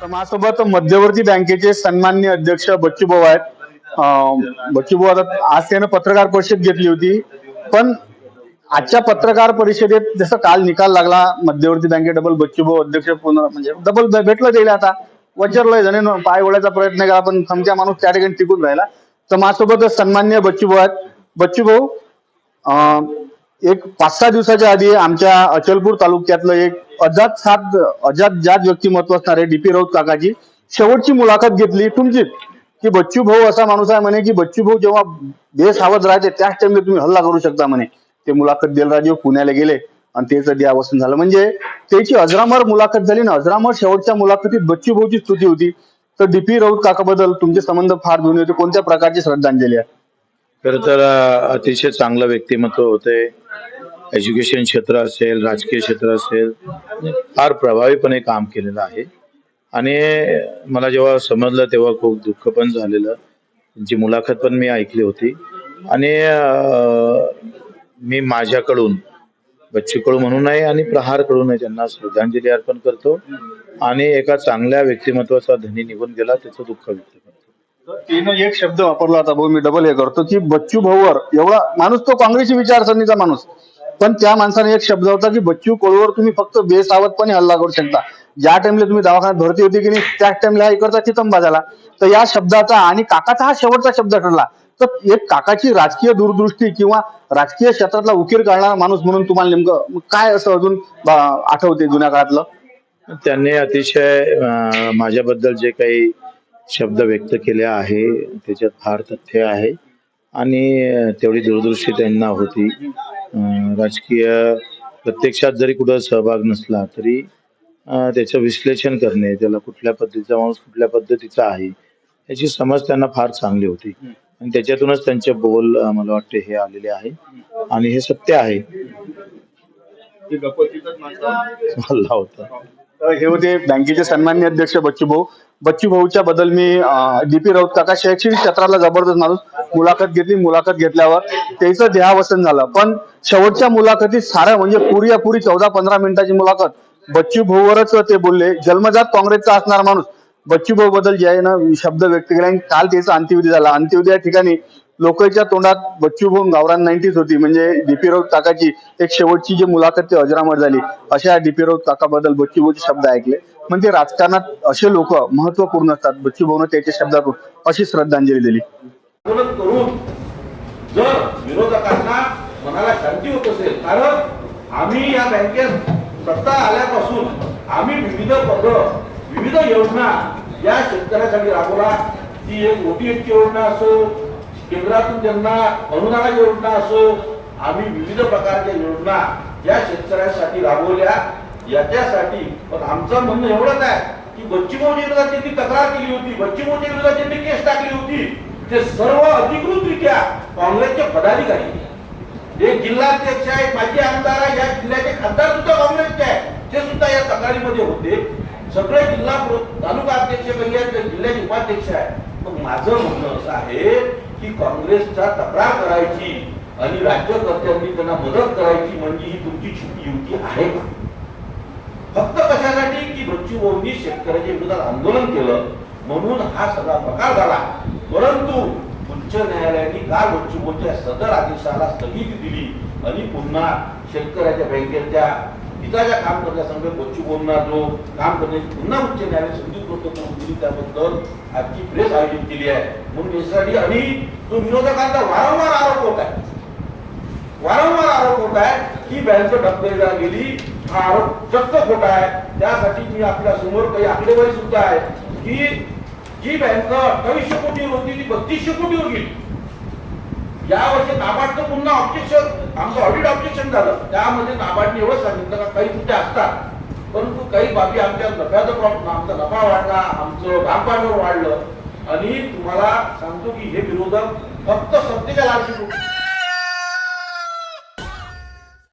तर माझ्यासोबत मध्यवर्ती बँकेचे सन्मान्य अध्यक्ष बच्चूभाऊ आहेत. बच्चूभाऊ आता आज त्यानं पत्रकार परिषद घेतली होती. पण आजच्या पत्रकार परिषदेत जसं काल निकाल लागला मध्यवर्ती बँके डबल बच्चूभाऊ अध्यक्ष पुन्हा म्हणजे डबल भेटलं त्याला आता. वचरलंय जण पाय ओढायचा प्रयत्न केला पण समजा माणूस त्या ठिकाणी टिकून राहिला. तर माझ्यासोबत सन्मान्य बच्चूभाऊ आहेत. बच्चूभाऊ एक पाच सहा दिवसाच्या आधी आमच्या अचलपूर तालुक्यातलं एक अजात सात अजात जात व्यक्तिमत्व असणारे डीपी राऊत काकाची शेवटची मुलाखत घेतली तुमची की बच्चू भाऊ असा माणूस आहे म्हणे की बच्चू भाऊ जेव्हा बेसावध राहते त्याच टाइमला तुम्ही हल्ला करू शकता म्हणे. ते मुलाखत द्यायला राजे पुण्याला गेले आणि त्याचं द्यावसन झालं. म्हणजे त्याची अजरामर मुलाखत झाली ना अजरामर शेवटच्या मुलाखतीत बच्चू भाऊची स्तुती होती. तर डीपी राऊत काकाबद्दल तुमचे संबंध फार जुने होते. कोणत्या प्रकारची श्रद्धांजली आहे? खर तर अतिशय चांगलं व्यक्तिमत्व होते. एज्युकेशन क्षेत्र असेल राजकीय क्षेत्र असेल फार प्रभावीपणे काम केलेलं आहे. आणि मला जेव्हा समजलं तेव्हा खूप दुःख पण झालेलं. त्यांची मुलाखत पण मी ऐकली होती. आणि मी माझ्याकडून बच्चूकडू म्हणून आहे आणि प्रहारकडून आहे त्यांना श्रद्धांजली अर्पण करतो. आणि एका चांगल्या व्यक्तिमत्वाचा धनी निघून गेला त्याचं दुःख व्यक्त करतो. तिनं एक शब्द वापरला होता भाऊ मी डबल हे करतो की बच्चू भाऊवर एवढा माणूस तो काँग्रेसची विचारसरणीचा माणूस. पण त्या माणसाने एक शब्द होता की बच्चू कोळवर तुम्ही फक्त बेसावधपणे हल्ला करू शकता. ज्या टाइमला तुम्ही दवाखान्यात भरती होती की नाही त्याच टाइमला हा इकडचा चितंबा झाला तर या शब्दाचा आणि काकाचा हा शेवटचा शब्द ठरला. तर एक काकाची राजकीय दूरदृष्टी किंवा राजकीय क्षेत्रातला उकीर करणारा माणूस म्हणून तुम्हाला नेमकं काय असं अजून आठवते जुन्या काळातलं? त्यांनी अतिशय माझ्याबद्दल जे काही शब्द व्यक्त केले आहे त्याच्यात फार तथ्य आहे. आणि तेवढी दूरदृष्टी त्यांना होती. राजकीय प्रत्यक्षात जरी कुठं सहभाग नसला तरी त्याचं विश्लेषण करणे त्याला कुठल्या पद्धतीचा माणूस कुठल्या पद्धतीचा आहे याची समज त्यांना फार चांगली होती आणि त्याच्यातूनच त्यांचे बोल मला वाटते हे आलेले आहे आणि हे सत्य आहे हल्ला होता तर हे होते बँकेचे सन्मान्य अध्यक्ष बच्चू भाऊ बच्चू भाऊच्या बद्दल मी डीपी राऊत काका शैक्षणिक क्षेत्राला जबरदस्त माणूस मुलाखत घेतली. मुलाखत घेतल्यावर त्याचं देहावसन झालं. पण शेवटच्या मुलाखतीत सारं म्हणजे पुरी पुरी चौदा पंधरा मिनिटाची मुलाखत. बच्चू भाऊवरच ते बोलले जन्मजात काँग्रेसचा असणार माणूस. बच्चू भाऊ बद्दल जे आहे ना शब्द व्यक्त केला आणि काल त्याचा अंत्यविधी झाला. अंत्यविधी या ठिकाणी लोकांच्या तोंडात बच्चू भाऊ गावरान नाईन्टीज होती. म्हणजे डीपी राऊत काकाची एक शेवटची जी मुलाखत ती अजरामर झाली. अशा डीपी राऊत काकाबद्दल बच्चू भाऊचे शब्द ऐकले. म्हणजे राजकारणात असे लोक महत्त्वपूर्ण असतात. बच्चू भाऊनं त्याच्या शब्दातून अशी श्रद्धांजली दिली. आंदोलन करून जर विरोधकांना मनाला शांती होत असेल कारण आम्ही या बँकेत सत्ता आल्यापासून आम्ही विविध पद विविध योजना या शेतकऱ्यासाठी राबवला. ती एक ओटीएफची योजना असो केंद्रातून त्यांना अनुदानाची योजना असो आम्ही विविध प्रकारच्या योजना या शेतकऱ्यासाठी राबवल्या. याच्यासाठी पण आमचं म्हणणं एवढंच आहे की बच्चूभाऊच्या विरोधात त्यांनी तक्रार केली होती बच्चूभाऊच्या विरोधात त्यांनी केस टाकली होती ते सर्व अधिकृतरित्या काँग्रेसचे पदाधिकारी. एक जिल्हाध्यक्ष आहे माजी आमदार आहे या जिल्ह्याचे खासदार सुद्धा काँग्रेसचे आहे ते सुद्धा या तक्रारीमध्ये होते. सगळे जिल्हा तालुका अध्यक्ष काही जिल्ह्याचे उपाध्यक्ष आहे पण माझं म्हणणं असं आहे की काँग्रेसचा तक्रार करायची आणि राज्यकर्त्यांनी त्यांना मदत करायची म्हणजे ही तुमची छुपी युती आहे का? फक्त कशासाठी? की बच्चू भाऊंनी शेतकऱ्याच्या विरोधात आंदोलन केलं. म्हणून हा सगळा प्रकार झाला. परंतु उच्च न्यायालयाने काल उच्च सदर आदेशाला स्थगिती दिली आणि पुन्हा शेतकऱ्याच्या बँकेच्या हिताच्या काम करण्यासंग बच्चू भाऊंना जो काम करण्याची पुन्हा उच्च न्यायालय संधी उपलब्ध करून दिली त्याबद्दल आजची प्रेस आयोजित केली आहे. म्हणून यासाठी आणि जो विरोधकांचा वारंवार आरोप होत आहे वारंवार आरोप होत आहे की बँक डबलेला गेली हा आरोप चक्क खोटा आहे. त्यासाठी मी आपल्यासमोर काही आकडेवारी सुद्धा आहे की जी बँक अठ्ठावीसशे कोटीवर होती ती बत्तीसशे कोटीवर गेली यावर्षी नाबार्डचं पुन्हा ऑब्जेक्शन आमचं ऑडिट ऑब्जेक्शन झालं. त्यामध्ये नाबार्डने एवढं सांगितलं का काही तुमचे असतात. परंतु काही बाबी आमच्या नफ्याचं प्रॉब्लेम आमचा नफा वाढला आमचं भागभांडवल वाढलं. आणि तुम्हाला सांगतो की हे विरोधक फक्त सत्तेच्या लालची